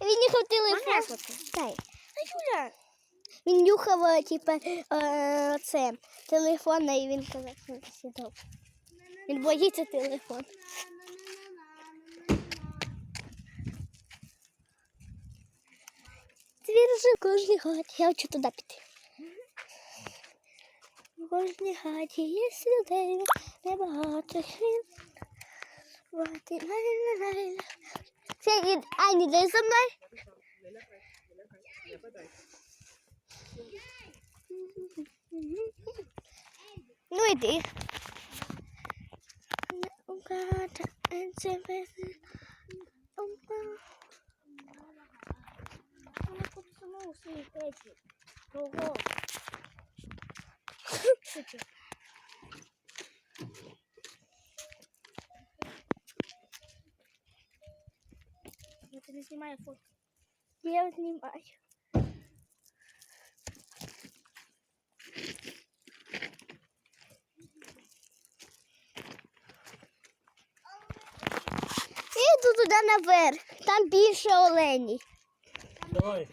Він нюхав телефон. Дай. Він нюхав, типа, це телефон, і він казав, що сідав. Він боїться телефон. Твіржи в кожній хаті. Я хочу туди піти. В кожній хаті є людей, небагато ла-ла-ла-ла. Це від Ані, дай за мною. Ну йди. вона у своїй печі. Ого. Я тобі знімаю фото. Я знімаю. Я йду туди наверх. Там більше оленей. Давай.